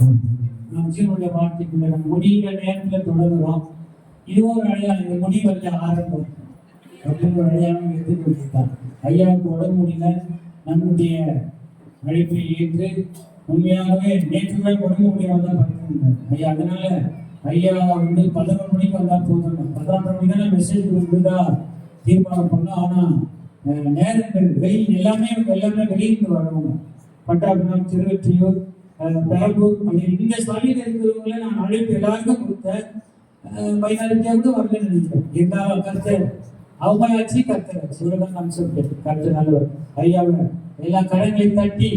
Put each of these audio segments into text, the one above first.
நம் ஜீவனுடைய வாழ்க்கைக்குள்ள நம்ம முடிகிற நேரத்துல தொடங்குறோம் இதுவும் ஒரு அடையாளம். இந்த முடிவல்ல ஆரம்பம் அப்படின்னு ஒரு அடையாளம் எடுத்துக்கொண்டிருக்கார் ஐயாவுக்கு உடம்பு முடியல. நம்முடைய அழைப்பை ஏற்று உண்மையாகவே நேற்றுமே உடம்பு முடியாம தான் படுத்திருந்தார். ஐயா அதனால ஐயா வந்து பதினொரு மணிக்கு வந்தா போதும். பதினொன்று மணிக்கு தான் மெசேஜ் கொடுத்துதா தீர்மானம் பண்ணோம். ஆனா நேரங்கள் வெயில் எல்லாமே எல்லாமே வெளியிட்டு வரணும். பட்டாபுரம் திருவெற்றியூர் அஹ், பெரம்பூர் அப்படி இந்த சாலையில் இருக்கிறவங்கள நான் அழைப்பு எல்லாருக்கும் கொடுத்தேன். மைனாரிட்டியாக கூட வரல நினைக்கிறேன். எல்லா கருத்தர் அவங்களாச்சு கருத்தர். சிவரதான் நான் சொல்றேன் கருத்து நல்லவர். ஐயாவை. எல்லா கடன்களையும் தட்டி.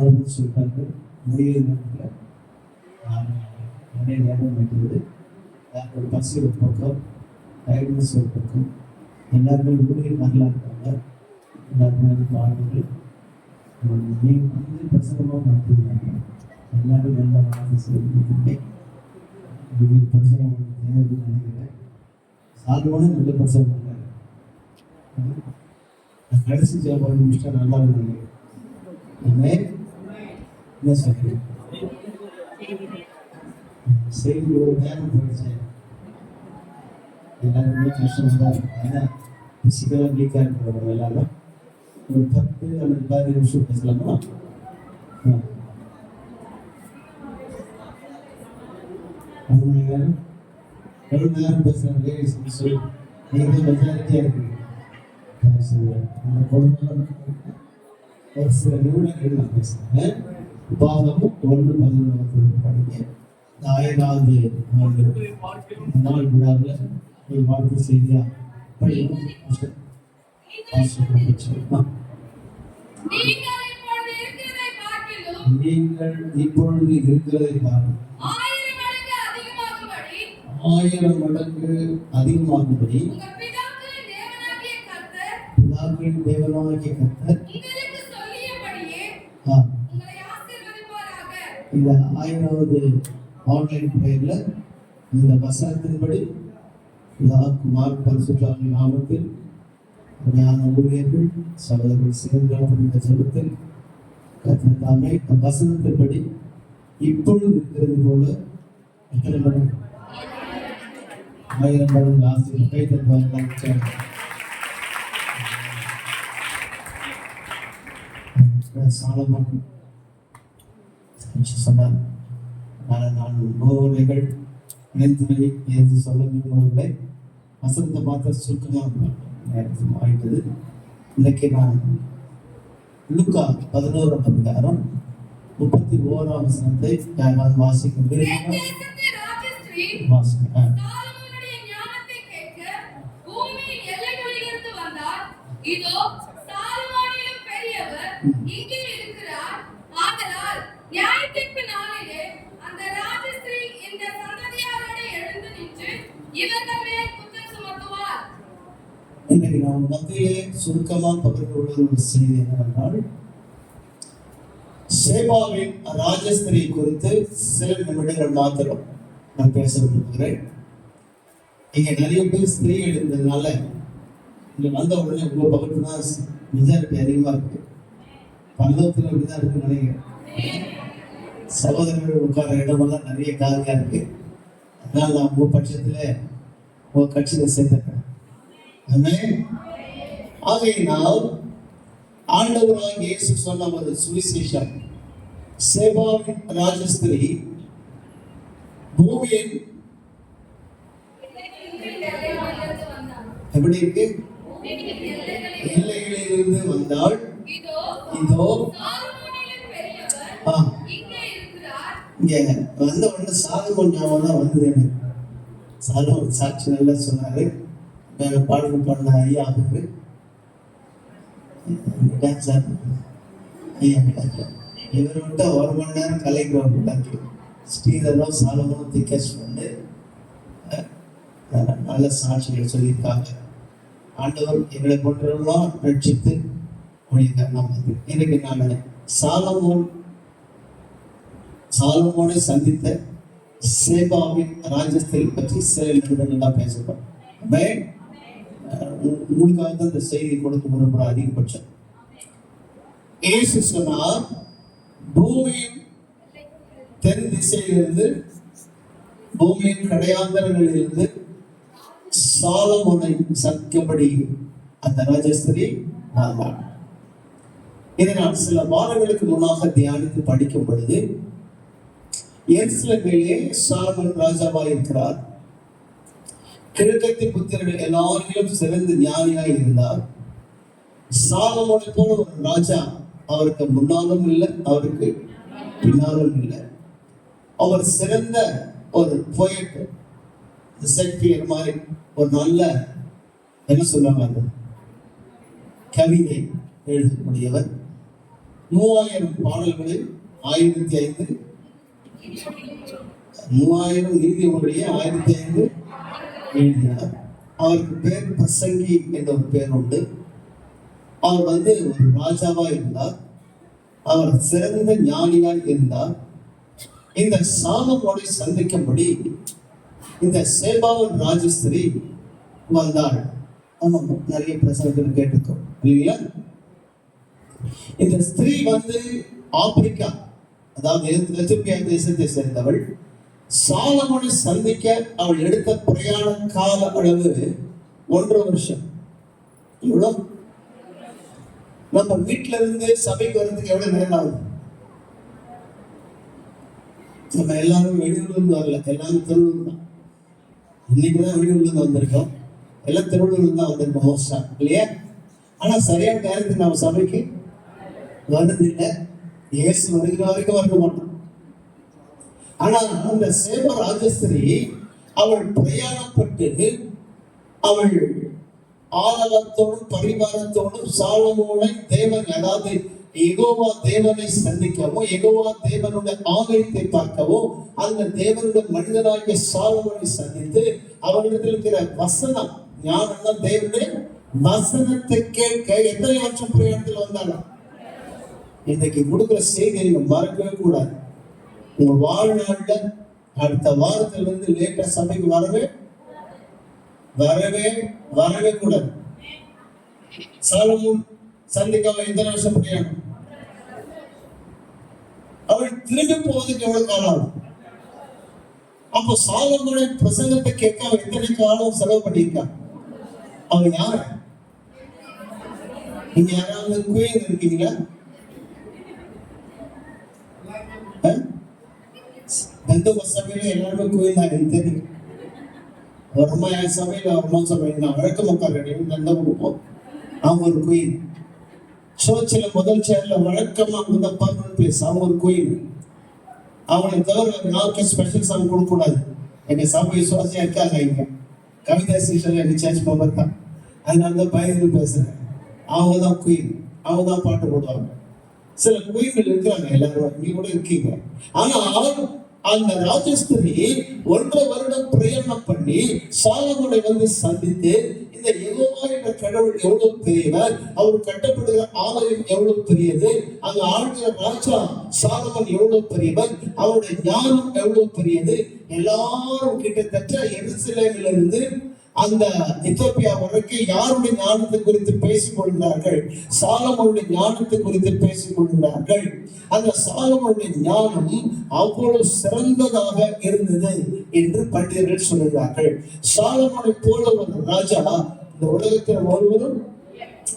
சாலமன் சொல்லிட்டாங்க முடிகிற நேரத்தில் நிறைய நேரம் வைக்கிறது ஒரு பசி ஒரு பக்கம் டயர்ட்னஸ் ஒரு பக்கம். எல்லாருமே ஊழியர் நல்லா இருக்காங்க. எல்லாருமே வந்து பாடுறது. நீங்கள் வந்து பிரசங்கமாக நடத்துகிறாங்க எல்லாரும் நல்ல வார்த்தை செய்திருக்கீங்க பிரசங்கம் தேவைன்னு நினைக்கிறேன். சாதமான நல்ல பிரசங்கம் பண்ணாரு கடைசி ஜாபாக நல்லா நினைக்கிறேன் ஆமென். என்ன சொல்றீங்க செய்தி ஒரு நேரம் போயிடுச்சு எல்லாருமே கஷ்டம் தான் ஏன்னா பிசிக்கலாக வீக்காக இருக்கிறவங்க எல்லாரும் ஒரு பத்து அல்லது பதினஞ்சு நிமிஷம் பேசலாமா ஆ. ஒரு மணி நேரம் எவ்வளோ நேரம் பேசுகிறாங்க லேடிஸ் சொல்லி நீங்கள் மெஜாரிட்டியாக இருக்கீங்க ஆ, சரி. அந்த குழந்தை ஒரு சில நிமிடங்கள் நான் பேசுகிறேன் உபாகமும் ஒன்று பதினொன்று ஆண்டு நாள் விழாவில் ஒரு வாழ்த்து செய்தியா நீங்கள் இப்பொழுது இருக்கிறதை பாருங்கள். ஆயிரம் மடங்கு அதிகமாகும்படி பிதாக்களின் தேவனாகிய கர்த்தர் பிதாக்களின் தேவனாகிய கர்த்தர் உங்களுக்கு சொல்லியபடியே ஆ, உங்களை ஆசீர்வதிப்பாராக இந்த ஆயிராவது ஆன்லைன் பிரேயர்ல இந்த வசனத்தின்படி குமார் பரிசுத்தாமி நாமத்தில் ஞான ஊழியர்கள் சகோதரர்கள் சேர்ந்த இந்த ஜபத்தில் கர்த்தர் இந்த வசனத்தின்படி இப்பொழுது இருக்கிறது போல எத்தனை மடங்கு ஆயிரம் மடங்கு ஆசிரியர் கை தருவாங்க சாலமன் ஆனால் நான் நோவலைகள் இணைந்துரை என்று சொல்ல விரும்பவில்லை வசனத்தை பார்த்த சுருக்கமாக நேரத்தில் ஆயிட்டது இன்னைக்கு நான் லுக்கா பதினோராம் அதிகாரம் முப்பத்தி ஓராம் வசனத்தை யாராவது வாசிக்க விரும்பினால் தேசத்து ராஜஸ்ரீ வாசிக்க ஆ. சாலமோனுடைய ஞானத்தை கேட்க பூமியின் எல்லைகளிலிருந்து வந்தார். இதோ இன்னைக்கு நான் மத்தியிலே சுருக்கமாக பகிர்ந்து கொள்வது ஒரு செய்தி என்னவென்றால் சேபாவின் ராஜஸ்திரி குறித்து சில நிமிடங்கள் மாத்திரம் நான் பேச விரும்புகிறேன். இங்க நிறைய பேர் ஸ்திரீகள் இருந்ததுனால இங்க வந்த உடனே உங்க பக்கத்து தான் மெஜாரிட்டி அதிகமா இருக்கு. பல்லவத்தில் அப்படிதான் இருக்கு நினைக்கிறேன். சகோதரர்கள் உட்கார இடமெல்லாம் நிறைய காலியா இருக்கு. அதனால நான் உங்க பட்சத்துல உங்க கட்சியில சேர்ந்திருக்கேன் ஆகையினால் ஆண்டவராக இயேசு சொன்ன ஒரு சுவிசேஷம். சேபாவின் ராஜஸ்திரி பூமியின் எப்படி இருக்கு? எல்லைகளிலிருந்து வந்தாள். இதோ இங்கே வந்த உடனே சாலமோன் ஞாபகம் தான் வந்தது எனக்கு. சாலமோன் சாட்சி நல்லா சொன்னாரு. பாடல் பண்ண ஐயா அவரு. டான்ஸர் ஐயா இவர் விட்ட ஒரு மணி நேரம் கலைக்கிறவங்க ஸ்ரீதரும் சாலமோனும் திக்கேஷ் வந்து நல்ல சாட்சிகள் சொல்லியிருக்காங்க. ஆண்டவர் எங்களை போன்றவர்களாம் ரட்சித்து மொழிக நம்ம இன்னைக்கு நான் சாலமோன் சாலமோனை சந்தித்த சேபாவின் ராஜஸ்தல் பற்றி சில நிமிடங்கள் தான் பேசப்படும் உங்களுக்காக தான் இந்த செய்தி கொடுக்க விரும்புகிற அதிகபட்சம். இயேசு சொன்னார் பூமியின் தென் திசையிலிருந்து பூமியின் கடையாந்தரங்களிலிருந்து சாலமோனை சந்திக்கும்படி அந்த ராஜஸ்திரி வந்தார் இதை நான் சில வாரங்களுக்கு முன்னாக தியானித்து படிக்கும் பொழுது எருசலேமிலே சாலமன் ராஜாவா இருக்கிறார் கிழக்கத்தி புத்திரர்கள் எல்லாரிலும் சிறந்த ஞானியாய் இருந்தார். சாலமோனை போல ஒரு ராஜா அவருக்கு முன்னாலும் இல்லை அவருக்கு பின்னாலும் இல்லை. அவர் சிறந்த ஒரு போயட் ஷேக்ஸ்பியர் மாதிரி ஒரு நல்ல என்ன சொல்லுவாங்க கவிதை எழுதக்கூடியவர். மூவாயிரம் பாடல்களில் ஆயிரத்தி ஐந்து. மூவாயிரம் நீதிமொழியை ஆயிரத்தி ஐந்து. எழுதினார் அவருக்கு பேர் பிரசங்கி என்ற ஒரு பேர் உண்டு. அவர் வந்து ஒரு ராஜாவா இருந்தார். அவர் சிறந்த ஞானியாய் இருந்தார். இந்த சாலமோனை சந்திக்கும்படி இந்த சேபாவன் ராஜஸ்திரி வந்தாள். ஆமாம் நிறைய பிரசங்கத்தில் கேட்டிருக்கோம். இல்லைங்களா? இந்த ஸ்திரீ வந்து ஆப்பிரிக்கா அதாவது எத்தியோப்பியா தேசத்தை சேர்ந்தவள். சாலமனை சந்திக்க அவள் எடுத்த பிரயாண கால அளவு ஒன்றரை வருஷம். எவ்வளோ நம்ம வீட்டுல இருந்து சபைக்கு வர்றதுக்கு எவ்வளவு நேரம் ஆகுது? நம்ம எல்லாரும் வெளியூர்லேருந்து வரல. எல்லாரும் திருவள்ளூர் தான். இன்னைக்கு தான் வெளியூர்ல இருந்து வந்திருக்கோம். எல்லாம் திருவள்ளூர்ல தான் வந்திருக்கோம் மோஸ்டா இல்லையா? ஆனா சரியான நேரத்துக்கு நம்ம சபைக்கு வருது இல்லை இயேசு வருகிற வரைக்கும் வர மாட்டோம் ஆனால் அந்த சேம ராஜஸ்திரி அவள் பிரயாணப்பட்டு அவள் ஆலவத்தோடும் பரிவாரத்தோடும் சாலமோனை தேவன் அதாவது எகோவா தேவனை சந்திக்கவும் எகோவா தேவனுடைய ஆலயத்தை பார்க்கவும் அந்த தேவனுடைய மனிதனாகிய சாலமோனை சந்தித்து அவரிடத்தில் இருக்கிற வசனம் ஞானம்னா தேவனுடைய வசனத்தை கேட்க எத்தனை வருஷம் பிரயாணத்தில் வந்தாலும்? இன்னைக்கு கொடுக்குற செய்தியை நீங்க மறக்கவே கூடாது. உங்க வாழ்நாள்ல அடுத்த வாரத்துல இருந்து லேட்டா சபைக்கு வரவே? வரவே வரவே கூடாது. சாலமும் சந்திக்காம எத்தனை வருஷம் பிரயாணம் அவள் திரும்பி போவதுக்கு எவ்வளவு காலம் ஆகும்? அப்போ சாலமுடைய பிரசங்கத்தை கேட்க அவன் எத்தனை காலம் செலவு பண்ணியிருக்கான் அவன் யார்? நீங்க யாராவது குயின் இருக்கீங்களா? எந்த சபையில எல்லாருமே கோயில் தான் எனக்கு தெரியும் ஒரு அம்மா சபையில ஒரு சபையில் நான் வழக்க மக்கள் ரெடியும் கொடுப்போம் அவங்க ஒரு கோயில் சர்ச்சில் முதல் சேர்ல வழக்கமா அந்த பர்மனன்ட் பிளேஸ் அவங்க ஒரு கோயில் அவங்களை தவிர யாருக்கும் ஸ்பெஷல் சாங் கொடுக்கக்கூடாது எங்க சபை விசுவாசியா இருக்காங்க இங்க கவிதா சீசன் எங்க சேர்ச் மெம்பர் தான் அதனால தான் பயந்து பேசுறேன் அவங்க தான் குயின் அவங்க தான் பாட்டு போடுவாங்க சில குயின்கள் இருக்கிறாங்க எல்லாரும் நீ கூட இருக்கீங்க ஆனா அந்த ராஜஸ்திரி ஒன்றரை வருடம் பிரயாணம் பண்ணி சாலமோனை வந்து சந்தித்து இந்த எகோவா என்ற கடவுள் எவ்வளவு பெரியவர் அவர் கட்டப்படுகிற ஆலயம் எவ்வளவு பெரியது அங்க ஆளுகிற ராஜா சாலமன் எவ்வளவு பெரியவர் அவருடைய ஞானம் எவ்வளவு பெரியது எல்லாரும் கிட்டத்தட்ட எருசலேமில் இருந்து அந்த எத்தியோப்பியா வரைக்கும் யாருடைய ஞானத்தை குறித்து பேசிக் கொள்கிறார்கள் சாலமோனுடைய ஞானத்தை குறித்து பேசிக் கொள்கிறார்கள் அந்த சாலமோனுடைய ஞானம் அவ்வளவு சிறந்ததாக இருந்தது என்று பண்டிதர்கள் சொல்கிறார்கள் சாலமோனை போல ஒரு ராஜா இந்த உலகத்தில் ஒருவரும்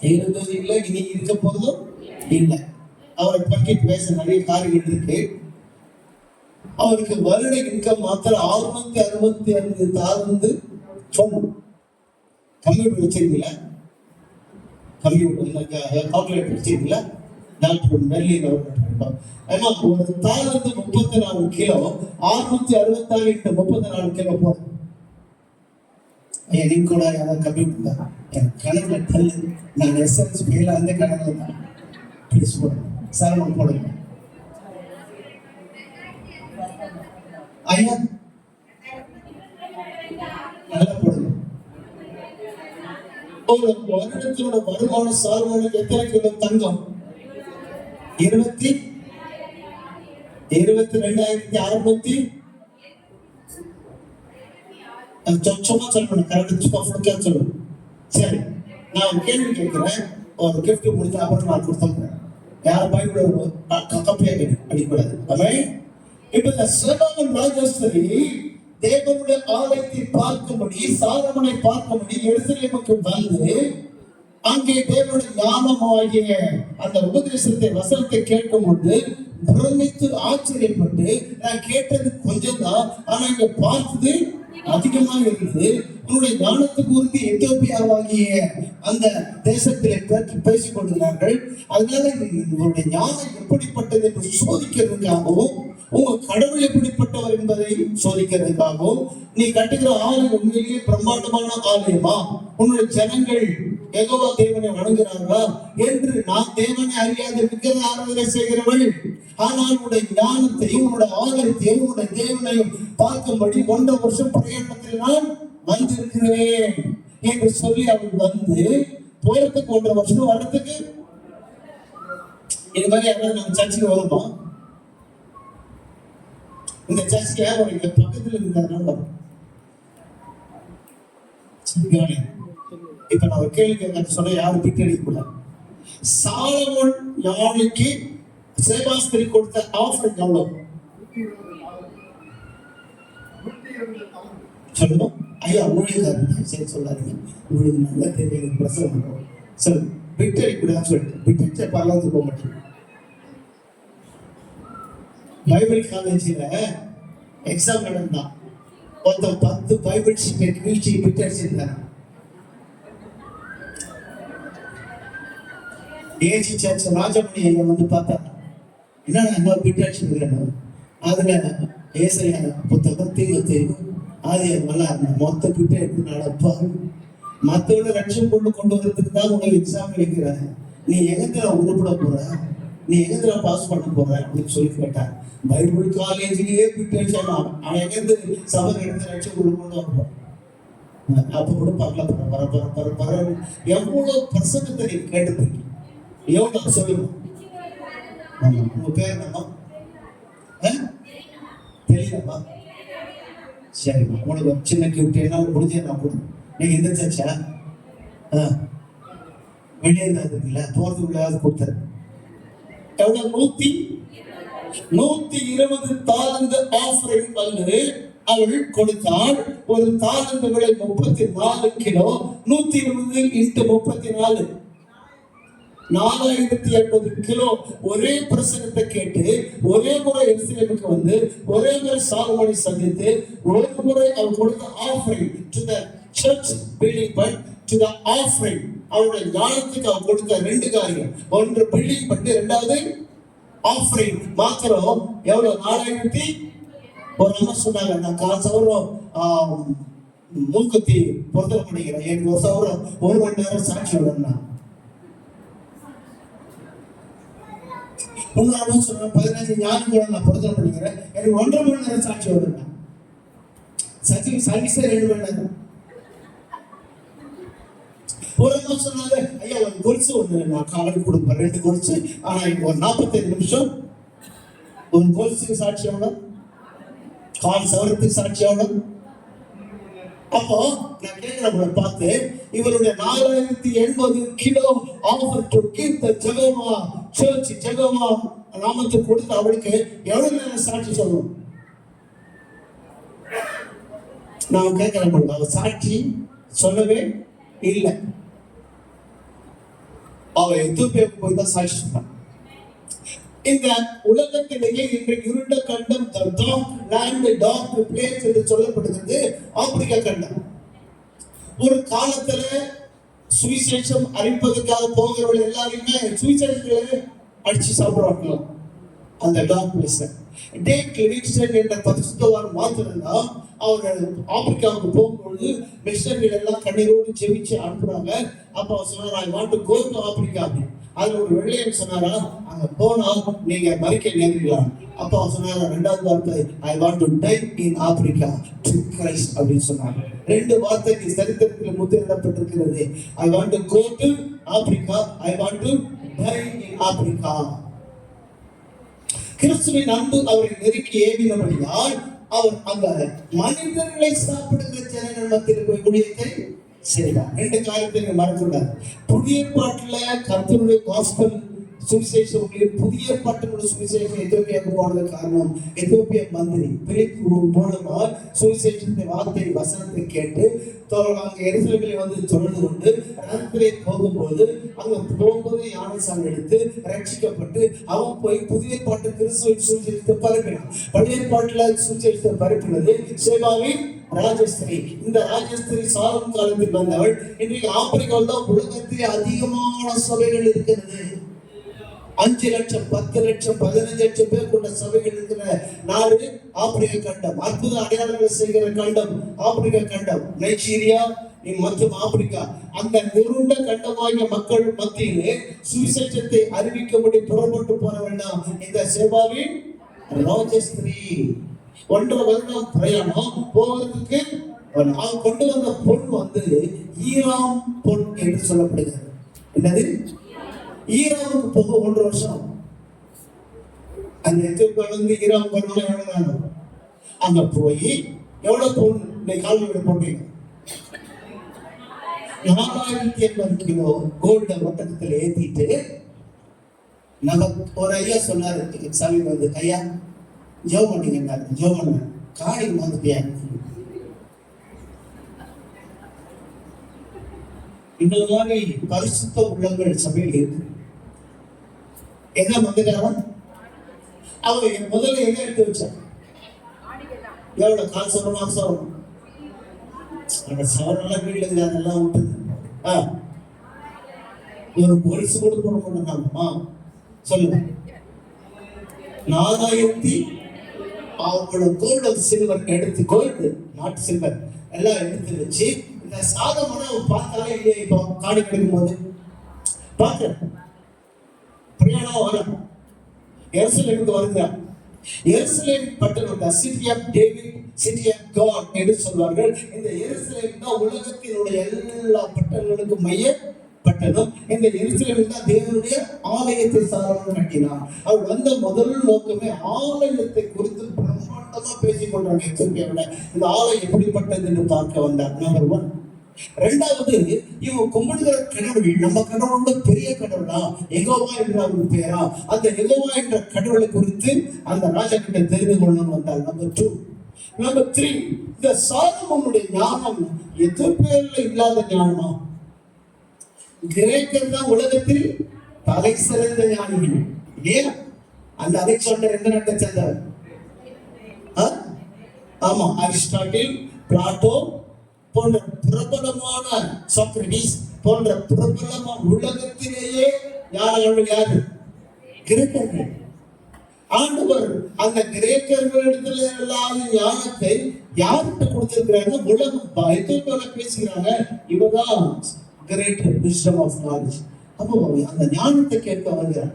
இருந்தது இல்லை இனி இருக்க போதும் இல்லை. அவரை பற்றி பேச நிறைய காரியம் இருக்கு. அவருக்கு வருட இன்கம் மாத்திரம் ஆறுநூத்தி அறுபத்தி ஐந்து தாழ்ந்து சொன்னோம் கம்ப்யூட்டர் வச்சிருக்கீங்களா கம்ப்யூட்டர் கால்குலேட்டர் வச்சிருக்கீங்களா டாக்டர் மெல்லின் அவர்கள் ஏன்னா ஒரு தாய் வந்து முப்பத்தி நாலு கிலோ ஆறுநூத்தி அறுபத்தாறு இன்ட்டு முப்பத்தி நாலு கிலோ போதும் ஐயா நீங்க கூட யாராவது கம்ப்யூட்டர் என் கணக்குல தள்ளு நான் எஸ்எல்எஸ் ஃபெயில் அந்த கணக்குல தான். ப்ளீஸ் போடுங்க சார் போடுங்க ஐயா நல்லா போடுங்க ஒரு வருடத்தினோட வருமானம் சால்மோனுக்கு எத்தனை கிலோ தங்கம் இருபத்தி இருபத்தி ரெண்டாயிரத்தி அறுநூத்தி சொச்சமா சொல்லணும் கரெக்ட் சும்மா ஃபுல்கா சொல்லணும் சரி நான் ஒரு கேள்வி கேட்கிறேன் ஒரு gift முடிஞ்ச அப்புறம் நான் கொடுத்துறேன் யார் பயப்பட கப்பையா அடிக்கூடாது அவை இப்ப இந்த சிவகாமன் ராஜேஸ்வரி தேவனுடைய ஆலயத்தை பார்க்கும்படி சாதமனை பார்க்கும்படி எருசலேமுக்கு வந்து அங்கே தேவனுடைய ஞானமாகிய அந்த உபதேசத்தை வசனத்தை கேட்கும் போது பிரமித்து ஆச்சரியப்பட்டு நான் கேட்டது கொஞ்சம் தான் ஆனா இங்க பார்த்தது அதிகமா இருந்தது உன்னுடைய ஞானத்துக்கு உறுதி எத்தியோப்பியாவாகிய அந்த தேசத்திலே பற்றி பேசிக் கொண்டிருந்தார்கள் அதனால உங்களுடைய ஞானம் எப்படிப்பட்டது என்று சோதிக்கிறதுக்காகவும் உங்க கடவுள் எப்படிப்பட்டவர் என்பதை சோதிக்கிறதுக்காகவும் நீ கட்டுகிற ஆலயம் உண்மையிலேயே பிரம்மாண்டமான ஆலயமா? உன்னுடைய ஜனங்கள் எகோவா தேவனை வணங்குகிறார்களா? என்று நான் தேவனை அறியாத விக்கிர ஆராதனை செய்கிறவள். ஆனால் உடைய ஞானத்தையும் உன்னுடைய ஆலயத்தையும் உன்னுடைய தேவனையும் பார்க்கும்படி ஒன்றரை வருஷம் பிரயாணத்தில் நான் வந்திருக்கிறேன் என்று சொல்லி அவன் வந்து போறதுக்கு ஒன்றரை வருஷம் வர்றதுக்கு இது மாதிரி யாராவது நாங்கள் சர்ச்சுக்கு வருமா இந்த சர்ச்சுக்கு யார் வரீங்க பக்கத்துல இருந்தாருன்னா இப்ப நான் ஒரு கேள்வி கேட்க சொல்ல யாரும் பிட்டு அடிக்கக்கூடாது சாலமோன் யானைக்கு சேபாஸ்திரி கொடுத்த ஆஃபர் எவ்வளவு? சொல்லணும் ஐயா ஊழியக்காரன் சரி சொல்லாதீங்க. உங்களுக்கு நல்லா தெரியும் பிரசவம் சரி பிட்டு அடிக்கூடாதுன்னு சொல்லிட்டு பிட்டு பரவாயில்ல போக மாட்டேன். பைபிள் காலேஜில் எக்ஸாம் நடந்தான் ஒருத்தன் பத்து பைபிள் சீட் வீழ்ச்சி பிட்டு ஏசி சர்ச் ராஜமணி ஐயா வந்து பார்த்தாங்க என்னடா என்ன பிட்டு அதில் அதுல ஏசையா புத்தகம் தீர்வு தெரியும். நல்லா இருந்தேன் மொத்த கிட்ட எடுத்து நடப்பா. மத்தவங்க லட்சம் கொண்டு கொண்டு வரதுக்கு தான் உனக்கு எக்ஸாம் எடுக்கிற. நீ எங்கத்துல உருப்பிட போற? நீ எங்கத்துல பாஸ் பண்ண போற? அப்படின்னு சொல்லி கேட்டான் பைபிள் காலேஜ்லயே கிட்ட வச்சாலும் அவன் எங்கிருந்து சபை எடுத்து லட்சம் கொண்டு கொண்டு வருவான்? அப்ப கூட பரல பர பர பர பர பர. எவ்வளவு பிரசங்கத்தை நீ கேட்டுப்பீங்க எவ்வளவு சொல்லுங்க. உங்க பேர் என்னம்மா? ஆ? தெரியலம்மா. சரிம்மா உனக்கு ஒரு சின்ன கிஃப்ட் எல்லாம் முடிஞ்சே நான் கொடுங்க நீங்க எந்த சர்ச்சா ஆ? வெளியே இருக்குல்ல போறதுக்குள்ளாவது கொடுத்தாரு. எவ்வளவு? நூத்தி? நூத்தி இருபது தாளந்து ஆஃபரிங் வந்து அவள் கொடுத்தாள். ஒரு தாளந்து விலை முப்பத்தி நாலு கிலோ நூத்தி இருபது இன்ட்டு முப்பத்தி நாலு. நாலாயிரத்தி எண்பது கிலோ ஒரே பிரசனத்தை கேட்டு ஒரே முறை எருசலேமுக்கு வந்து ஒரே முறை சாகுமணி சந்தித்து ஒரு முறை அவர் கொடுத்த offering to the church building but to the offering அவருடைய ஞானத்துக்கு அவர் கொடுத்த ரெண்டு காரியம் ஒன்று பில்டிங் பட்டு ரெண்டாவது ஆஃபரிங் மாத்திரம் எவ்வளவு? நாலாயிரத்தி ஒரு அம்மா சொன்னாங்க நான் காசு சவரம் மூக்குத்தி பொருத்தப்படுகிறேன். பண்ணிக்கிறேன் எனக்கு ஒரு சவரம் ஒரு மணி நேரம் சாட்சி விடணும் உங்களோட சொன்ன பதினஞ்சு ஞானம் கூட நான் பொருத்தனை பண்ணிக்கிறேன் எனக்கு ஒன்றரை மணி நேரம் சாட்சி வருங்க சச்சின் சர்வீஸே ரெண்டு மணி நேரம் ஒரு அம்மா சொன்னாங்க ஐயா ஒரு கொலுசு ஒன்று நான் காலையில் கொடுப்பேன். ரெண்டு கொலுசு ஆனால் இப்போ ஒரு நாற்பத்தஞ்சு நிமிஷம். ஒரு கொலுசுக்கு சாட்சி எவ்வளோ கால் சவரத்துக்கு சாட்சி எவ்வளோ அப்போ நான் கேட்கிறவங்களை பார்த்து இவருடைய நாலாயிரத்தி எண்பது kilo offer to keep the ஜெகமா church ஜெகமா நாமத்துக்கு கொடுத்து அவளுக்கு எவ்வளவு நேரம் சாட்சி சொல்லணும்? நான் கேட்கிறேன் அவ சாட்சி சொல்லவே இல்லை. அவ எதுவும் போய் தான் சாட்சி சொன்னான் இந்த உலகத்திலேயே இன்றைக்கு இருண்ட கண்டம் the dark land dark place என்று சொல்லப்படுகிறது ஆப்பிரிக்கா கண்டம். ஒரு காலத்துல சுவிசேஷம் அறிப்பதற்காக போகிறவர்கள் எல்லாருமே சுவிசேஷங்களை அடிச்சு சாப்பிடுவாங்களாம் அந்த டார்க் பிளேஸ் டேக் லிவிங்ஸ்டன் என்ற பரிசுத்தவார் மாத்திரம்தான் அவர் ஆப்பிரிக்காவுக்கு போகும்பொழுது மிஷனரிகள் எல்லாம் கண்ணீரோடு ஜெபிச்சு அனுப்புறாங்க அப்ப அவர் சொன்னார் I want to go to Africa அது ஒரு வெள்ளையன் சொன்னாரா? அங்க போனா நீங்க மறிக்க நேரிடலாம் அப்போ அவர் சொன்னாரா ரெண்டாவது வார்த்தை I want to die in Africa to Christ அப்படின்னு சொன்னாங்க ரெண்டு வார்த்தைக்கு சரித்திரத்தில் முத்திரிடப்பட்டிருக்கிறது I want to go to Africa I want to die in Africa கிறிஸ்துவின் அன்பு அவரை நெருக்கி ஏவினபடியால் அவர் அந்த மனிதர்களை சாப்பிடுகிற ஜனங்கள் மத்தியில் போய் ஊழியத்தை செய்தார் ரெண்டு காரியத்தை நீங்க மறந்துடாது. புதிய பாட்டுல கர்த்தருடைய காஸ்பல் சுவிசேஷம் புதிய பாட்டினுடைய சுவிசேஷம் எத்தியோப்பியாவுக்கு போனது காரணம் எத்தியோப்பிய மந்திரி பிலிப்பு மூலமா சுவிசேஷத்தை வார்த்தை வசனத்தை கேட்டு தோ- அங்க வந்து தொடர்ந்து கொண்டு ரதத்திலே போகும்போது அங்க போகும்போது யானைசாமி எடுத்து ரட்சிக்கப்பட்டு அவன் போய் புதிய பாட்டு கிறிஸ்துவின் சுவிசேஷத்தை பரப்பினான். பழைய பாட்டுல சுவிசேஷத்தை பரப்பினது சேவாவின் ராஜஸ்திரி. இந்த ராஜஸ்திரி சாதம் காலத்தில் வந்தவள் இன்றைக்கு ஆப்பிரிக்காவில் தான் உலகத்திலே அதிகமான சபைகள் இருக்கிறது. அஞ்சு லட்சம் பத்து லட்சம் பதினஞ்சு லட்சம் பேர் கொண்ட சபைகள் இருக்கிற நாடு ஆப்பிரிக்க கண்டம் அற்புத அடையாளங்களை செய்கிற கண்டம் ஆப்பிரிக்க கண்டம். நைஜீரியா மற்றும் ஆப்பிரிக்கா. அந்த நிருண்ட கண்டமாகிய மக்கள் மத்தியிலே சுவிசேஷத்தை அறிவிக்கும்படி புறப்பட்டு போன வேண்டாம் இந்த சேவாவின் ராஜஸ்திரி. ஒன்றரை வருடம் பிரயாணம் போவதற்கு அவன் கொண்டு வந்த பொன் வந்து ஈராம் பொன் என்று சொல்லப்படுகிறது. என்னது? ஈராமுக்கு போக ஒன்றரை வருஷம். அந்த எத்தியோப்பியால ஈராம் ஈரான் போனாலும் எவ்வளவு அங்க போய் எவ்வளவு பொன் இந்த கால்நடை போட்டீங்க? நாலாயிரத்தி எண்பது கிலோ கோல்ட ஒட்டகத்தில் ஏத்திட்டு நம்ம ஒரு ஐயா சொன்னாரு சாமி வந்து ஐயா ஜெவ் பண்ணீங்க ஜெவ் பண்ண காடி வந்துட்டியா இந்த மாதிரி பரிசுத்த உள்ளங்கள் சபையில் இருக்கு. என்ன வந்துட்டாரா அவர் முதல்ல என்ன எடுத்து வச்சார்? எவ்வளவு கால் சவரம் சவரம்? அந்த சவரெல்லாம் வீட்டுல இருக்கு அதெல்லாம் விட்டு. ஆ. ஒரு பொலிசு கொடுக்கணும் போட சொல்லுங்க. நாலாயிரத்தி அவங்களோட கோல்டு சில்வர் எடுத்து கோல்டு நாட் சில்வர் எல்லாம் எடுத்து வச்சு இந்த சாதமான பார்த்தாலே இல்லையா இப்போ காடி கிடைக்கும் போது பார்த்தேன் பிரயாணம் வரும் எருசலேமுக்கு வருகிறான். எருசலேம் பட்டணம் city of David city of God என்று சொல்வார்கள். இந்த எருசலேம் தான் உலகத்தினுடைய எல்லா பட்டணங்களுக்கும் மைய பட்டணம் இந்த எருசலேமில் தான் தேவனுடைய ஆலயத்தை சாலமன் கட்டினார். அவர் வந்த முதல் நோக்கமே ஆலயத்தை குறித்து பிரம்மாண்டமா பேசிக் கொண்டாங்க இந்த ஆலயம் எப்படிப்பட்டது என்று பார்க்க வந்தார். நம்பர் ஒன் ரெண்டாவது இவன் கும்பிடுகிற கடவுள் நம்ம கடவுளோட பெரிய கடவுளா? எகோவா என்ற அவர் பேரா அந்த எகோவா என்ற கடவுளை குறித்து அந்த ராஜா கிட்ட தெரிந்து கொள்ளணும் வந்தார். நம்பர் டூ நம்பர் த்ரீ இந்த சாலமோனுடைய ஞானம் எதிர்பேர்ல இல்லாத ஞானமா? கிரேக்கர் தான் உலகத்தில் தலை சிறந்த ஞானிகள் ஏன்? அந்த அலெக்சாண்டர் எந்த நாட்டை சேர்ந்தவர் ஆ? ஆமா அரிஸ்டாட்டில் பிளாட்டோ போன்ற பிரபலமான சாக்ரட்டிஸ் போன்ற பிரபலமான உலகத்திலேயே யார் யாரு? கிரேக்கர்கள். ஆண்டவர் அந்த கிரேக்கர்களிடத்துல இல்லாத ஞானத்தை யார்கிட்ட கொடுத்திருக்கிறாங்க உலகம் எத்தனை பேசுகிறாங்க இவதான் கிரேட் விஸ்டம் ஆஃப் நாலேஜ் அப்போ அந்த ஞானத்தை கேட்க வருகிறார்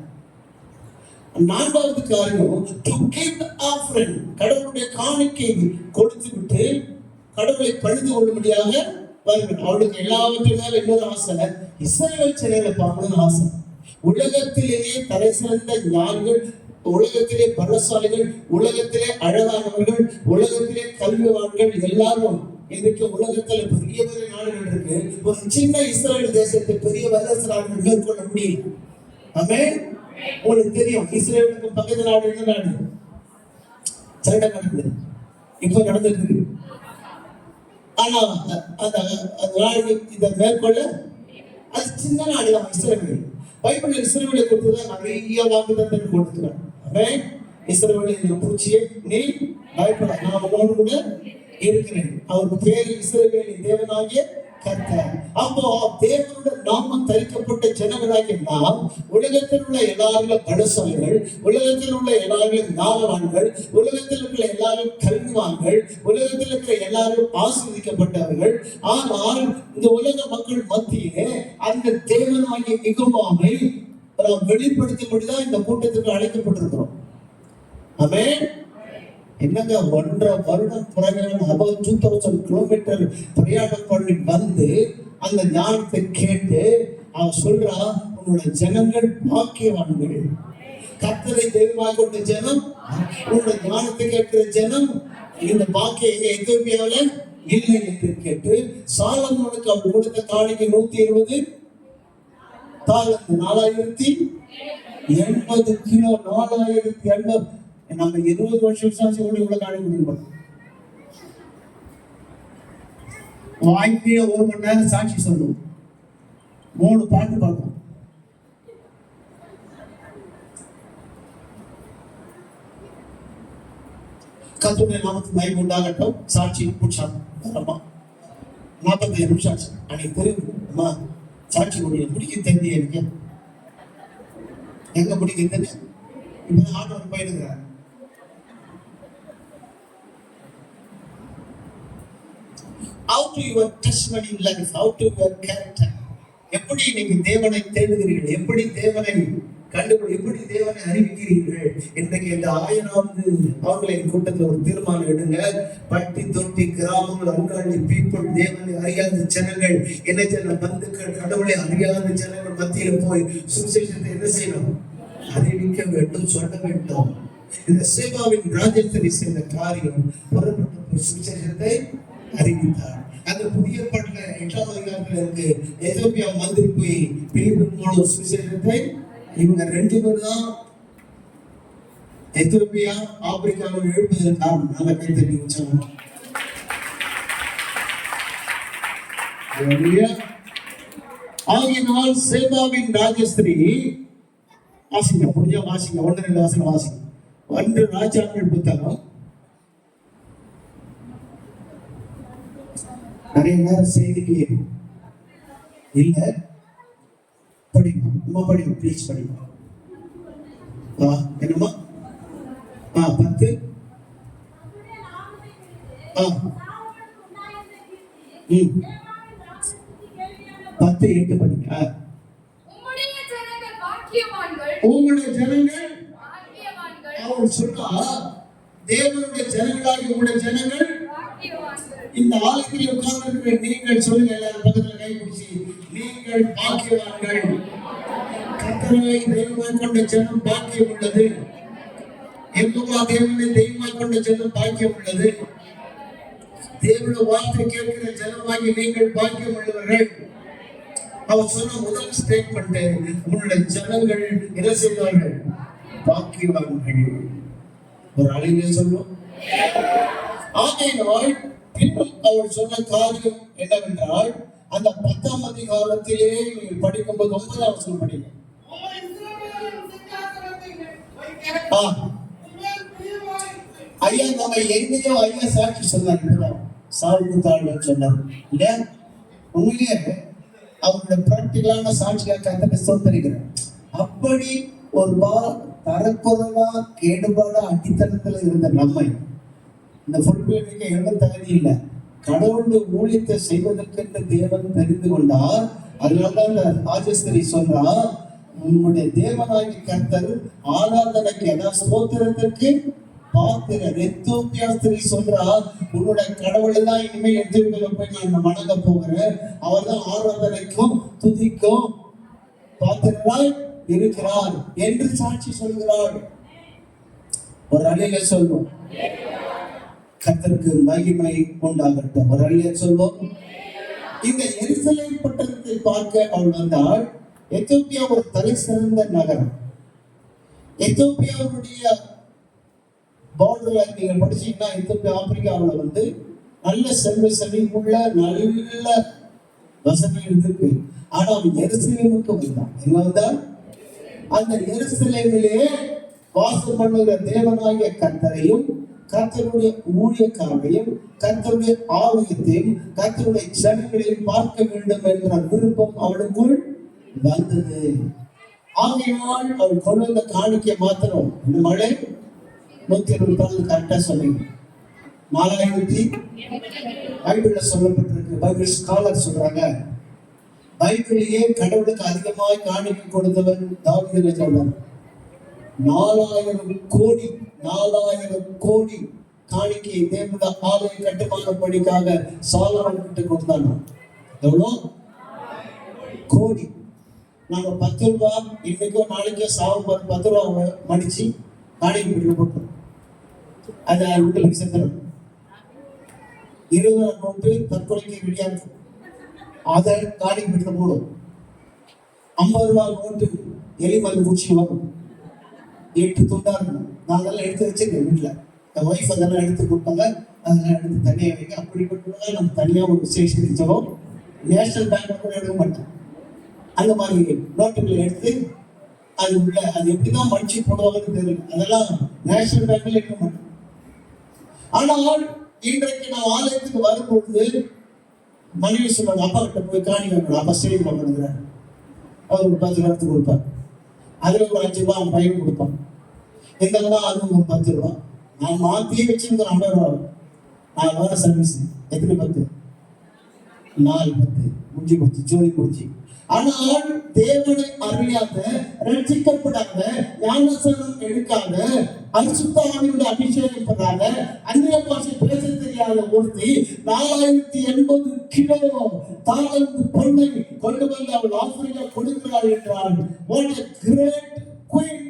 நான்காவது காரியம் டு கிவ் ஆஃபரிங் கடவுளுடைய காணிக்கை கொடுத்து விட்டு கடவுளை பழுது கொள்ளும்படியாக வருகிறார் அவளுக்கு எல்லாவற்றையும் மேல இன்னொரு ஆசை இஸ்ரேல் சிலையில பார்க்கணும்னு ஆசை. உலகத்திலேயே தலை சிறந்த ஞானிகள் உலகத்திலே பலசாலிகள் உலகத்திலே அழகானவர்கள் உலகத்திலே கல்விவான்கள் எல்லாரும் இன்றைக்கு உலகத்துல பெரிய பெரிய நாடுகள் இருக்கு. ஒரு சின்ன இஸ்ரேல் தேசத்தை பெரிய வல்லரசு நாடுகள் மேற்கொள்ள முடியும். ஆமே உங்களுக்கு தெரியும் இஸ்ரேலுக்கும் பக்கத்து நாடு என்ன நாடு? சண்டை நடந்தது இப்ப நடந்துட்டு இருக்கு ஆனா அந்த அந்த நாடு இதை மேற்கொள்ள அது சின்ன நாடு தான் இஸ்ரேல். பைபிள் இஸ்ரேலை கொடுத்துதான் நிறைய வாக்குதத்தங்கள் கொடுத்துருக்காங்க. அவன் இஸ்ரேலின் பூச்சியை நீ பயப்பட நான் உங்களோடு கூட இருக்கிறேன். அவருக்கு பேர் இஸ்ரேலின் தேவனாகிய கர்த்தர். அப்போ தேவனுடைய நாமம் தரிக்கப்பட்ட ஜனங்களாகிய நாம் உலகத்தில் உள்ள எல்லாரும் பலசாலிகள் உலகத்தில் உள்ள எல்லாரும் ஞானவான்கள் உலகத்தில் உள்ள எல்லாரும் கல்விவான்கள் உலகத்தில் இருக்கிற எல்லாரும் ஆசீர்வதிக்கப்பட்டவர்கள். ஆனால் இந்த உலக மக்கள் மத்தியிலே அந்த தேவனாகிய மிகுமாமை நாம் வெளிப்படுத்தும்படிதான் இந்த கூட்டத்துக்கு அழைக்கப்பட்டிருக்கிறோம். ஆமென். என்னங்க ஒன்றரை வருடம் பிரயாணம் அபவுட் டூ தௌசண்ட் கிலோமீட்டர் பிரயாணம் பண்ணி வந்து அந்த ஞானத்தை கேட்டு அவன் சொல்றா உன்னோட ஜனங்கள் பாக்கியவான்கள். கத்தரை தெய்வமாக கொண்ட ஜனம் உன்னோட ஞானத்தை கேட்கிற ஜனம் இந்த பாக்கிய எங்க எத்தியோப்பியாவில இல்லை என்று கேட்டு சாலமோனுக்கு அவர் கொடுத்த காணிக்கை நூத்தி இருபது தாலத்து நாலாயிரத்தி எண்பது கிலோ நாலாயிரத்தி எண்பது. நம்ம இருபது வருஷம் விசுவாசி கூட இவ்வளவு காண முடியும் வாழ்க்கையில ஒரு மணி நேரம் சாட்சி சொல்லுவோம் மூணு பாட்டு பார்ப்போம் கத்துடைய நாமத்து மயம் உண்டாகட்டும் சாட்சி முடிச்சான் அம்மா நாற்பத்தைந்து நிமிஷம் ஆச்சு அன்னைக்கு தெரியுது அம்மா சாட்சி முடிய பிடிக்க தெரிஞ்சு எனக்கு எங்க பிடிக்க தெரியும் இப்ப ஆட்டோ போயிருக்கிறார் to your your life how to your character எப்படி நீங்க தேவனை தேடுகிறீர்கள் எப்படி தேவனை கண்டுபிடி எப்படி தேவனை அறிவிக்கிறீர்கள் இன்றைக்கு இந்த ஆயிரமாவது ஆன்லைன் கூட்டத்தில் ஒரு தீர்மானம் எடுங்க. பட்டி தொட்டி கிராமங்கள் அன்றாடி பீப்புள் தேவனை அறியாத ஜனங்கள் என்ன ஜன பந்துக்கள் கடவுளை அறியாத ஜனங்கள் மத்தியில் போய் சுசேஷத்தை என்ன செய்யணும்? அறிவிக்க வேண்டும் சொல்ல வேண்டும். இந்த சேவாவின் ராஜத்தை செய்த காரியம் புறப்பட்ட சுசேஷத்தை அறிவித்தார். அந்த புதிய பாட்டுல எட்டாம் அதிகாரத்துல இருக்கு எதோப்பியா மந்திரி போய் பிரிவு மூலம் சுவிசேஷத்தை இவங்க ரெண்டு பேர் தான் எத்தோப்பியா ஆப்பிரிக்காவில் எழுப்பதற்கு காரணம் நல்ல கை தட்டி வச்சாங்க. ஆகினால் சேபாவின் ராஜஸ்திரீ வாசிங்க முடிஞ்ச வாசிங்க ஒன்று ரெண்டு வாசனம் வாசிங்க. ஒன்று ராஜாக்கள் புத்தகம் நிறைய நேரம் செய்திக்கு இல்ல படிங்க அம்மா படிங்க ப்ளீஸ் படிங்க ஆ என்னம்மா? ஆ பத்து. ஆ. ம். பத்து எட்டு படிங்க. உங்களுடைய ஜனங்கள் அவர் சொன்னா தேவனுடைய ஜனங்களாகி உங்களுடைய ஜனங்கள் இந்த ஆலயத்தில் உட்கார்ந்திருக்கிற நீங்கள் சொல்லுங்க எல்லாரும் பக்கத்துல கை பிடிச்சி. நீங்கள் பாக்கியவான்கள். கத்தரை தெய்வமாய் கொண்ட ஜனம் பாக்கியம் உள்ளது எங்குமா தேவனை தெய்வமாய் கொண்ட ஜனம் பாக்கியம் உள்ளது தேவன வார்த்தை கேட்கிற ஜனமாகி நீங்கள் பாக்கியம் உள்ளவர்கள் அவர் சொன்ன முதல் ஸ்டேட்மெண்ட் உங்களுடைய ஜனங்கள் என்ன செய்வார்கள்? பாக்கியவான்கள். ஒரு அழகிய சொல்லும் ஆகையினால் இன்னும் அவள் சொன்ன காரியம் என்னவென்றால் அந்த பத்தாம் அதிகாரத்திலே நீங்கள் படிக்கும்போது ஒன்பதாம் வசனம் படிக்கும் ஐயா நம்ம எங்கேயோ ஐயா சாட்சி சொன்னார். சால்வு தாழ்வு சொன்னார். இல்லையா? உண்மையிலே அவரோட பிராக்டிகலான சாட்சியாக கத்தனை சொந்தரிக்கிறேன் அப்படி ஒரு பா தரக்குறைவா கேடுபாடா அடித்தளத்துல இருந்த நம்மை இந்த பொறுப்பேற்க எந்த தகுதி இல்லை. கடவுளுடைய ஊழியத்தை செய்வதற்கென்று தேவன் தெரிந்து கொண்டார். அதனாலதான் இந்த ராஜஸ்திரி சொல்றா உன்னுடைய தேவனாகி கர்த்தர் ஆராதனைக்கு அதாவது ஸ்தோத்திரத்திற்கு பாத்திரர் எத்தோப்பியா ஸ்திரீ சொல்றா உன்னோட கடவுளை தான் இனிமேல் எத்தியோப்பியால போய் நான் வணங்க போகிறேன் அவர் தான் ஆராதனைக்கும் துதிக்கும் பாத்திரராய் இருக்கிறார் என்று சாட்சி சொல்கிறார். ஒரு அணியில சொல்வோம். கத்திற்கு மகிமை உண்டாகட்டும். ஒரு அழிய சொல்வோம். இந்த எரிசலை பட்டணத்தை பார்க்க அவள் வந்தால் எத்தோப்பியா ஒரு தலை சிறந்த நகரம். எத்தோப்பியாவுடைய பவுண்டரியா நீங்க படிச்சீங்கன்னா எத்தோப்பியா ஆப்பிரிக்காவுல வந்து நல்ல செல்வ செழிப்புள்ள நல்ல வசதிகள் இருக்கு ஆனா அவன் எருசலேமுக்கு வந்தான். என்ன வந்தான்? அந்த எருசலேமிலே வாசம் பண்ணுகிற தேவனாகிய கத்தரையும் கத்தருடைய ஊழியக்காரரையும் கத்தருடைய ஆலயத்தையும் கத்தருடைய ஜனங்களையும் பார்க்க வேண்டும் என்ற விருப்பம் அவளுக்குள் வந்தது. ஆகையால் அவள் கொண்டு வந்த காணிக்கை மாத்திரம் இந்த மழை நூத்தி இருபத்தி கரெக்டா சொன்னீங்க. நாலாயிரத்தி பைபிள்ல சொல்லப்பட்டிருக்கு. பைபிள் ஸ்காலர் சொல்றாங்க. பைபிளையே கடவுளுக்கு அதிகமாய் காணிக்கை கொடுத்தவன் தாவீது சொல்றார் நாலாயிரம் கோடி நாலாயிரம் கோடி காணிக்கை தேவத ஆலய கட்டுமான பணிக்காக சாலமன் கிட்ட கொடுத்தாங்க. எவ்வளோ கோடி. நாங்க பத்து ரூபா இன்னைக்கோ நாளைக்கோ சாவு பத்து ரூபா மடிச்சு காணிக்கை பிடிக்க போட்டோம். அது உங்களுக்கு செத்துறோம் இருபது நோட்டு தற்கொலைக்கு ரெடியா இருக்கும் அதை காணிக்கை பிடிக்க போடும். ஐம்பது ரூபா நோட்டு எலி மருந்து குச்சி வரும். எட்டு துண்டா இருக்கணும் நான் அதெல்லாம் எடுத்து வச்சிருக்கேன் வீட்டுல என் ஒய்ஃப் அதெல்லாம் எடுத்து கொடுப்பாங்க. அதெல்லாம் எடுத்து தனியாக வைக்க அப்படிப்பட்டவங்க நம்ம தனியா ஒரு விசேஷம் வச்சோம் நேஷனல் பேங்க் கூட எடுக்க மாட்டேன் அந்த மாதிரி நோட்டுகளை எடுத்து அது உள்ள அது எப்படிதான் மடிச்சு போடுவாங்கன்னு தெரியல. அதெல்லாம் நேஷனல் பேங்க்ல எடுக்க மாட்டேன் ஆனால் இன்றைக்கு நான் ஆலயத்துக்கு வரும்பொழுது மனைவி சொன்னாங்க அப்பா கிட்ட போய் காணி வாங்கணும் அப்பா சேவை பண்ணுங்கிறார் அவர் ஒரு பத்து நேரத்துக்கு எடுத்து கொடுப்பார். அதுல ஒரு அஞ்சு ரூபாய் அவன் பையன் கொடுப்பான். இந்த ரூபா அது பத்து ரூபா. நான் மாத்தி வச்சிருந்தேன் ஐம்பது ரூபா. நான் வாரம் சர்வீஸ் எத்தனை பத்து? நாலு பத்து. முடிஞ்சு போச்சு. ஜோலி முடிஞ்சு ஆனால் தேவனை அறியாத ரட்சிக்கப்படாத ஞானசனம் எடுக்காத அரிசுத்தாவினுடைய அபிஷேகம் பண்ணாத அந்நிய பாஷை பேச தெரியாத ஒருத்தி நாலாயிரத்தி எண்பது கிலோ தாளந்து பொண்ணை கொண்டு வந்து அவள் ஆசிரியா கொடுக்கிறார் என்றால் what great queen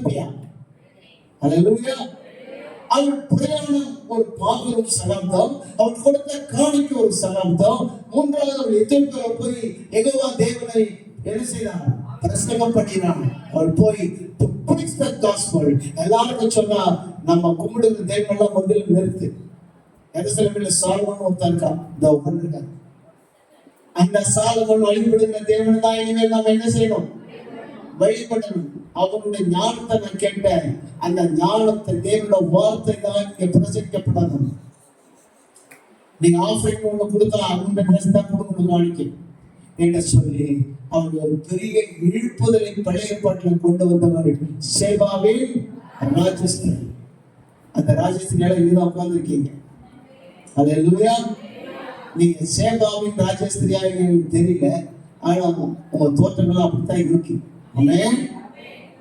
queen Ethiopia பிரயாணம் ஒரு மாபெரும் சகாப்தம் அவள் கொடுத்த காணிக்கு ஒரு சகாப்தம் மூன்றாவது அவன் எதிர்ப்பு போய் எகோவா தேவனை என்ன செய்தான்? பிரசங்கம் பண்ணினான். அவள் போய் to preach எல்லாருக்கும் சொன்னா நம்ம கும்பிடுற தேவனெல்லாம் முதல்ல நிறுத்து. எருசலேமில் சாலமன் ஒருத்தன் இருக்கான். இந்த உட்கார்ந்திருக்கான் அந்த சாலமன் வழிபடுகிற தேவன் தான் இனிமேல் நம்ம என்ன செய்யணும்? வழிபடணும். அவருடைய ஞானத்தை நான் கேட்டேன். அந்த ஞானத்தை தேவனோட வார்த்தை தான் இங்க பிரசரிக்கப்படணும் நீங்க ஆஃபரிங் ஒண்ணு கொடுத்தா அவங்க ட்ரெஸ் தான் கொடுக்கணும் காணிக்கை என்று சொல்லி அவங்க ஒரு பெரிய இழுப்புதலை பழைய ஏற்பாட்டில் கொண்டு வந்தவர் சேவாவில் ராஜஸ்திரி அந்த ராஜஸ்திரியால இதுதான் உட்கார்ந்துருக்கீங்க. அது இல்லையா நீங்க சேவாவின் ராஜஸ்திரியா தெரியல. ஆனா உங்க தோற்றங்கள்லாம் அப்படித்தான் இருக்கு.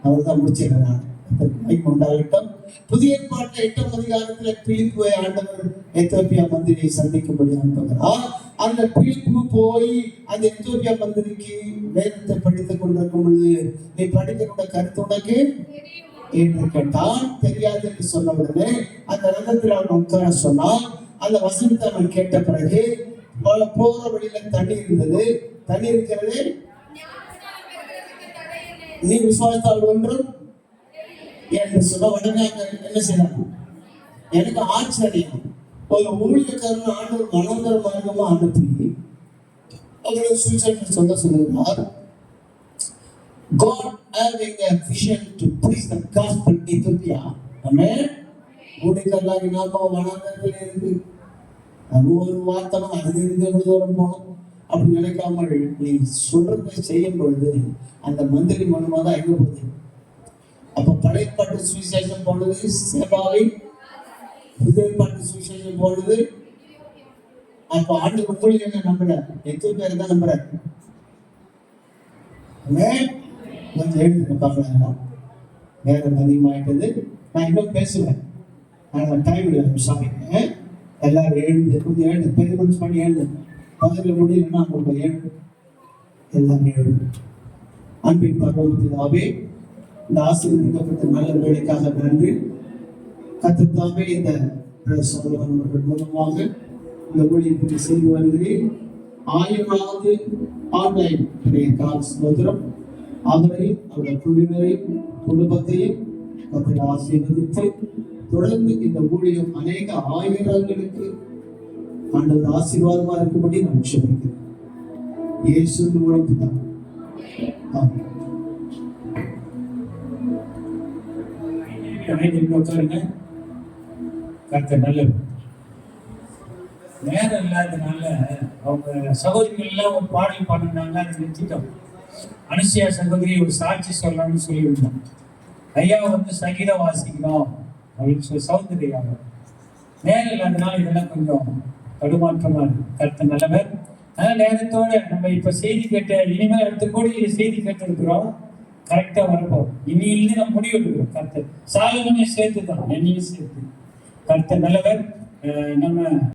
அவர் தான் முடிச்சிருக்கிறார் மைக் உண்டாகட்டும் புதிய ஏற்பாட்டில் எட்டாம் அதிகாரத்துல பிலிப்பு ஆண்டவர் எத்தோப்பியா மந்திரியை சந்திக்கும்படி அனுப்புகிறார். அந்த பிலிப்பு போய் அந்த எத்தோப்பியா மந்திரிக்கு வேதத்தை படித்துக் கொண்டிருக்கும் பொழுது நீ படிக்கிறோட கருத்து உனக்கு? என்று கேட்டால் தெரியாது என்று சொன்ன உடனே அந்த ரதத்தில் அவன் உட்கார சொன்னான். அந்த வசனத்தை அவன் கேட்ட பிறகு போற வழியில தண்ணி இருந்தது. தண்ணி இருக்கிறது நீ விசுவாசத்தால் ஒன்றும்? என்று சொல்ல உடனே என்ன செய்யணும் எனக்கு ஆச்சரியம் ஒரு ஊழியக்காரன் ஆண்டவர் மனந்தர மார்க்கமா அனுப்பி அவங்களை சுவிசேஷம் சொல்ல சொல்லுகிறார். God having a vision to preach the gospel in Ethiopia. Amen. ஊழியக்காரலாகி நாம வனாந்தரத்தில் இருக்கு அது ஒரு வார்த்தை அது இருந்து எவ்வளவு தூரம் போனோம் அப்படி நினைக்காமல் நீ சொல்றதை செய்யும் பொழுது அந்த மந்திரி மனுமா தான் எங்க போகுது? அப்ப படைப்பாட்டு சுவிசேஷம் போனது சேவாவை புதைப்பாட்டு சுவிசேஷம் போனது. அப்ப ஆண்டு உங்களுக்கு என்ன நம்பல எத்தனை பேர் தான் நம்புற? கொஞ்சம் எழுதுங்க பார்க்கலாம் நேரம் அதிகமாயிட்டது. நான் இன்னும் பேசுவேன். ஆனால் டைம் இல்லை சாமி. எல்லாரும் எழுந்து கொஞ்சம் எழுந்து பெருமன்ஸ் பண்ணி எழுது பகலில் முடியலன்னா உங்களுக்கு எழுது எல்லாமே எழுது அன்பின் பகவத்தினாவே இந்த ஆசீர்வதிக்கப்பட்ட நல்ல வேலைக்காக நன்றி. கத்தத்தாவே இந்த சொல்லுவன் அவர்கள் மூலமாக இந்த ஊழியத்தை செய்து வருகிறேன். ஆயிரமாவது ஆன்லைன் கால் சோதரம் அவரையும் அவருடைய குழுவினரையும் குடும்பத்தையும் கத்திர ஆசீர்வதித்து தொடர்ந்து இந்த ஊழியம் அநேக ஆயிரங்களுக்கு ஆண்டவர் ஆசீர்வாதமா இருக்கும்படி நான் க்ஷமிக்கிறேன் இயேசு மூலம் தான் ஆமென். அனைத்து உட்காருங்க. கருத்து நல்லது நேரம் இல்லாதனால அவங்க சகோதரிகள் ஒரு பாடல் பாடினாங்க அதை நிறுத்திட்டோம். அனுசியா சகோதரி ஒரு சாட்சி சொல்லலாம்னு சொல்லியிருந்தோம். ஐயா வந்து சங்கீதம் வாசிக்கணும் அப்படின்னு சொல்லி சௌந்தர்யா நேரம் இல்லாதனால இதெல்லாம் கொஞ்சம் தடுமாற்றமாக இருக்கு நல்லவர். அதனால் நேரத்தோட நம்ம இப்போ செய்தி கேட்ட இனிமேல் அடுத்த கோடி செய்தி கேட்டிருக்கிறோம். கரெக்டாக வரப்போம் இனியிலிருந்து நம்ம முடிவு எடுக்கிறோம். கருத்து சாலமனை சேர்த்து தான் என்னையும் சேர்த்து. கருத்து நல்லவர். நம்ம